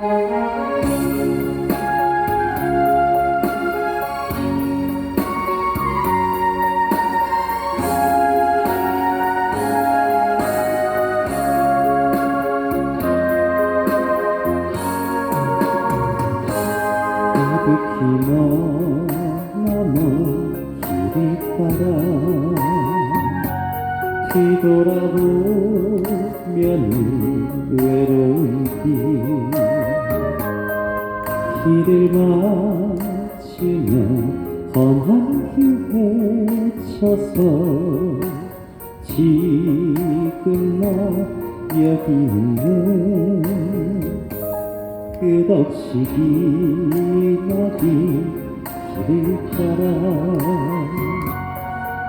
가득히 머나무 길이 따라 뒤돌아보면 외로운 길 길을 마치며 험한 길 헤쳐서 지금 나 여기 있네 끝없이 기나긴 길을 따라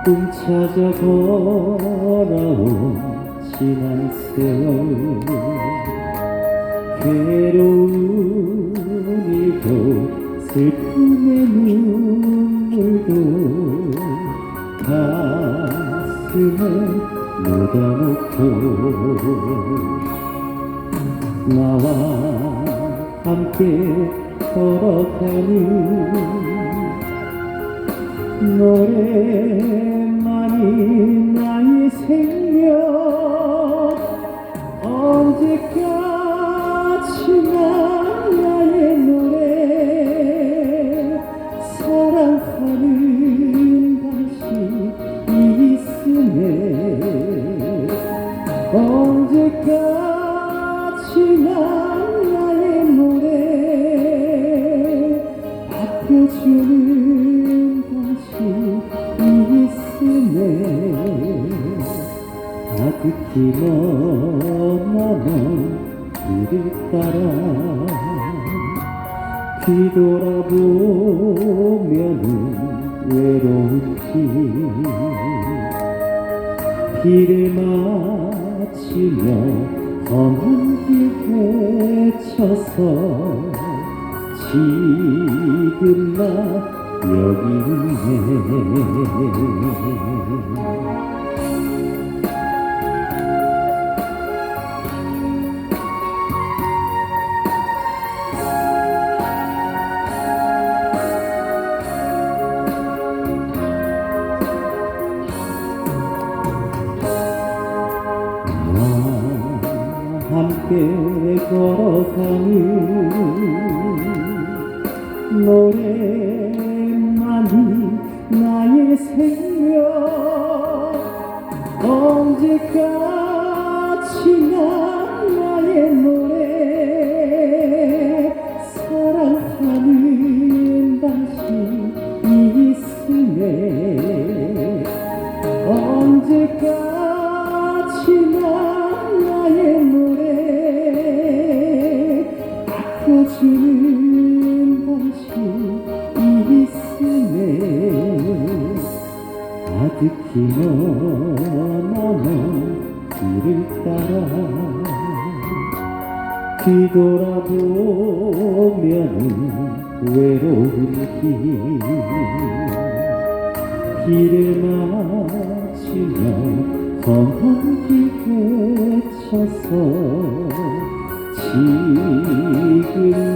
꿈 찾아 걸어온 지난 세월 괴로운 일도 슬픔의 눈물도 가슴에 묻어놓고 나와 함께 걸어가는 노래만이 나의 생명 언제까지나 나의 노래 아껴주는 당신 있음에 가득히 머나먼 길을 따라 뒤돌아보면은 외로운 길 길을 마치며 험한 길 헤쳐서 지금 나 여기 있네 함께 걸어가는 노래만이 나의 생명 언제까지나 나의 노래 사랑하는 당신 있음에 언제까지나 아껴주는 당신 있음에 가득히 머나먼 길을 따라 뒤돌아보면 외로운 길 길을 마치며 험한 길 헤쳐서 지 금나